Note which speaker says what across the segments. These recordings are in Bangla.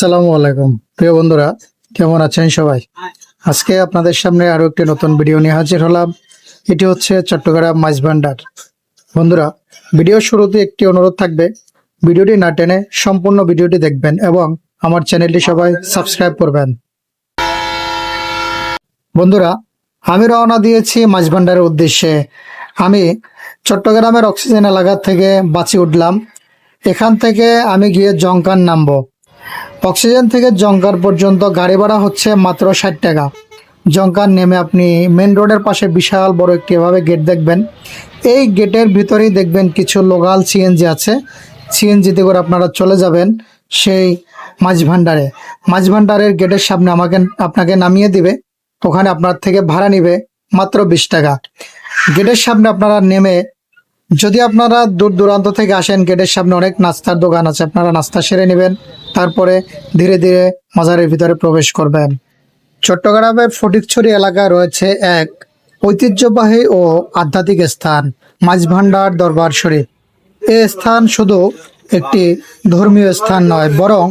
Speaker 1: আসসালামু আলাইকুম। প্রিয় বন্ধুরা, কেমন আছেন সবাই? আজকে আপনাদের সামনে আরও একটি নতুন ভিডিও নিয়ে হাজির হলাম। এটি হচ্ছে চট্টগ্রাম মাছ ভান্ডার। বন্ধুরা, ভিডিও শুরুতে একটি অনুরোধ থাকবে। ভিডিওটি না টেনে সম্পূর্ণ ভিডিওটি দেখবেন এবং আমার চ্যানেলটি সবাই সাবস্ক্রাইব করবেন। বন্ধুরা, আমি রওনা দিয়েছি মাছ ভান্ডারের উদ্দেশ্যে। আমি চট্টগ্রামের অক্সিজেন এলাকা থেকে বাঁচি উঠলাম। এখান থেকে আমি গিয়ে জঙ্কার নামবো। অক্সিজেন থেকে জঙ্কার পর্যন্ত গাড়ি ভাড়া হচ্ছে মাত্র ষাট টাকা। জঙ্কার নেমে আপনি মেন রোডের পাশে বিশাল বড় একটি এভাবে গেট দেখবেন। এই গেটের ভিতরেই দেখবেন কিছু লোকাল সিএনজি আছে। সিএনজিতে করে আপনারা চলে যাবেন সেই মাছ ভান্ডারে মাছ ভাণ্ডারের গেটের সামনে আমাকে, আপনাকে নামিয়ে দিবে। ওখানে আপনার থেকে ভাড়া নিবে মাত্র বিশ টাকা। গেটের সামনে আপনারা নেমে যদি আপনারা দূর দূরান্ত থেকে আসেন, গেটের সামনে অনেক নাস্তার দোকান আছে, আপনারা নাস্তা সেরে নেবেন, তারপরে ধীরে ধীরে মাজারের ভিতরে প্রবেশ করবেন। চট্টগ্রামের ফটিকছড়ি এলাকায় রয়েছে এক ঐতিহ্যবাহী ও আধ্যাত্মিক স্থান, মাঝভান্ডার দরবার শরীফ। এ স্থান শুধু একটি ধর্মীয় স্থান নয়, বরং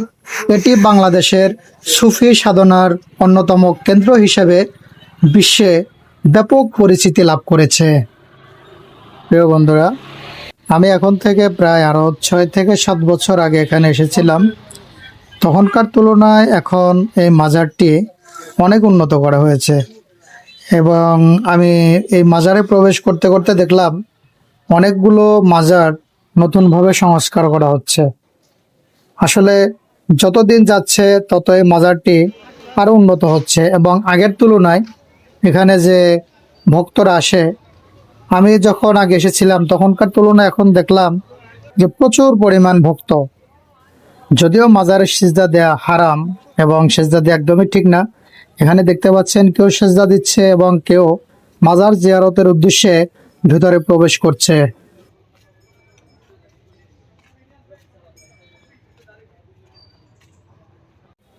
Speaker 1: এটি বাংলাদেশের সুফি সাধনার অন্যতম কেন্দ্র হিসেবে বিশ্বে ব্যাপক পরিচিতি লাভ করেছে। প্রিয় বন্ধুরা, আমি এখন থেকে প্রায় আরও ছয় থেকে সাত বছর আগে এখানে এসেছিলাম। তখনকার তুলনায় এখন এই মাজারটি অনেক উন্নত করা হয়েছে এবং আমি এই মাজারে প্রবেশ করতে করতে দেখলাম অনেকগুলো মাজার নতুনভাবে সংস্কার করা হচ্ছে। আসলে যতদিন যাচ্ছে তত এই মাজারটি আরও উন্নত হচ্ছে এবং আগের তুলনায় এখানে যে ভক্তরা আসে আমি যখন আগে এসেছিলাম, তখনকার তুলনায় এখন দেখলাম যে প্রচুর পরিমাণ ভক্ত। যদিও মাজারের সিজদা দেয়া হারাম এবং সেজদা দেওয়া একদমই ঠিক না, এখানে দেখতে পাচ্ছেন কেউ সেজদা দিচ্ছে এবং কেউ মাজার জিয়ারতের উদ্দেশ্যে ভিতরে প্রবেশ করছে।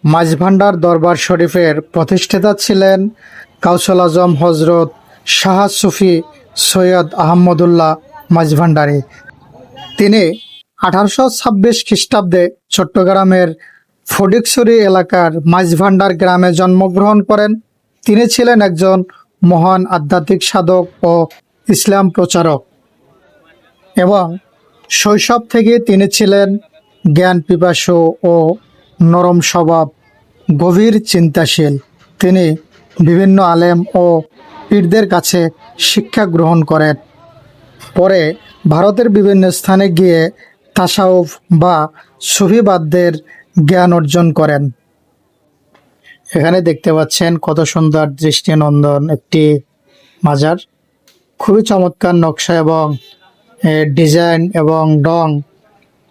Speaker 1: মাঝভান্ডার দরবার শরীফের প্রতিষ্ঠাতা ছিলেন কাউসল আজম হজরত শাহ সুফি সৈয়দ আহমদুল্লাহ মাঝভান্ডারি তিনি আঠারোশো ছাব্বিশ খ্রিস্টাব্দে চট্টগ্রামের ফটিকছড়ি এলাকার মাঝভান্ডার গ্রামে জন্মগ্রহণ করেন। তিনি ছিলেন একজন মহান আধ্যাত্মিক সাধক ও ইসলাম প্রচারক এবং শৈশব থেকে তিনি ছিলেন জ্ঞান পিপাসু ও নরম স্বভাব, গভীর চিন্তাশীল। তিনি বিভিন্ন আলেম ও পীরদের কাছে শিক্ষা গ্রহণ করেন। পরে ভারতের বিভিন্ন স্থানে গিয়ে তাসাউফ বা সুফিবাদদের জ্ঞান অর্জন করেন। এখানে দেখতে পাচ্ছেন কত সুন্দর দৃষ্টিনন্দন একটি মাজার। খুবই চমৎকার নকশা এবং ডিজাইন এবং রং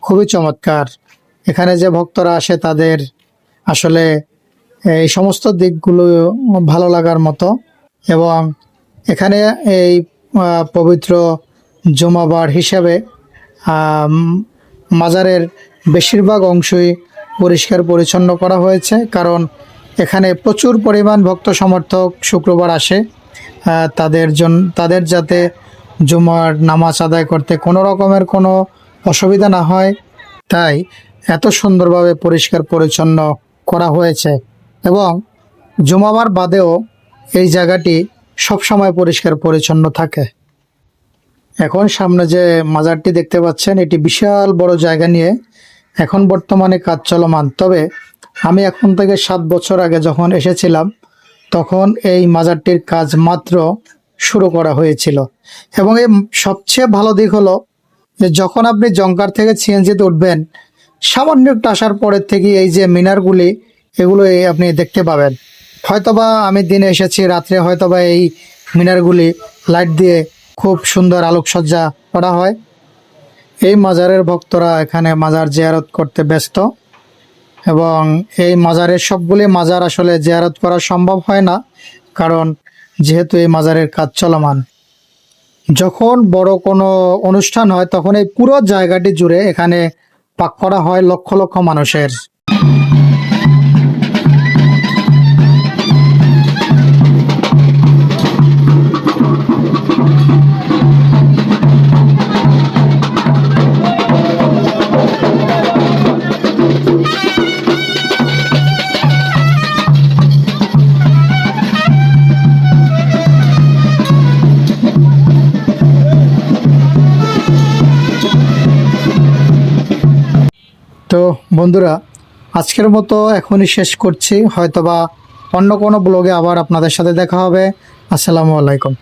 Speaker 1: খুবই চমৎকার। এখানে যে ভক্তরা আসে তাদের আসলে এই সমস্ত দিকগুলো ভালো লাগার মতো এবং এখানে এই পবিত্র জমাবার হিসাবে মাজারের বেশিরভাগ অংশই পরিষ্কার পরিচ্ছন্ন করা হয়েছে, কারণ এখানে প্রচুর পরিমাণ ভক্ত সমর্থক শুক্রবার আসে তাদের জন, তাদের যাতে জুমার নামাজ আদায় করতে কোনো রকমের কোনো অসুবিধা না হয়, তাই এত সুন্দরভাবে পরিষ্কার পরিচ্ছন্ন করা হয়েছে। এবং জুমাবার বাদেও এই জায়গাটি সবসময় পরিষ্কার পরিচ্ছন্ন থাকে। এখন সামনে যে মাজারটি দেখতে পাচ্ছেন, এটি বিশাল বড় জায়গা নিয়ে এখন বর্তমানে কাজ চলমান। তবে আমি এখন থেকে সাত বছর আগে যখন এসেছিলাম, তখন এই মাজারটির কাজ মাত্র শুরু করা হয়েছিল। এবং এই সবচেয়ে ভালো দিক হলো যে যখন আপনি জঙ্কার থেকে সিএনজিতে উঠবেন, সামান্য একটু আসার পরের থেকে এই যে মিনারগুলি এগুলো আপনি দেখতে পাবেন। হয়তোবা আমি দিনে এসেছি, রাত্রে হয়তোবা এই মিনারগুলি লাইট দিয়ে খুব সুন্দর আলোকসজ্জা করা হয়। এই মাজারের ভক্তরা এখানে মাজার জিয়ারত করতে ব্যস্ত এবং এই মাজারের সবগুলি মাজার আসলে জিয়ারত করা সম্ভব হয় না, কারণ যেহেতু এই মাজারের কাজ চলমান। যখন বড় কোনো অনুষ্ঠান হয়, তখন এই পুরো জায়গাটি জুড়ে এখানে পাক করা হয় লক্ষ লক্ষ মানুষের। তো বন্ধুরা, আজকের মতো এখনই শেষ করছি। হয়তোবা অন্য কোনো ব্লগে আবার আপনাদের সাথে দেখা হবে। আসসালামু আলাইকুম।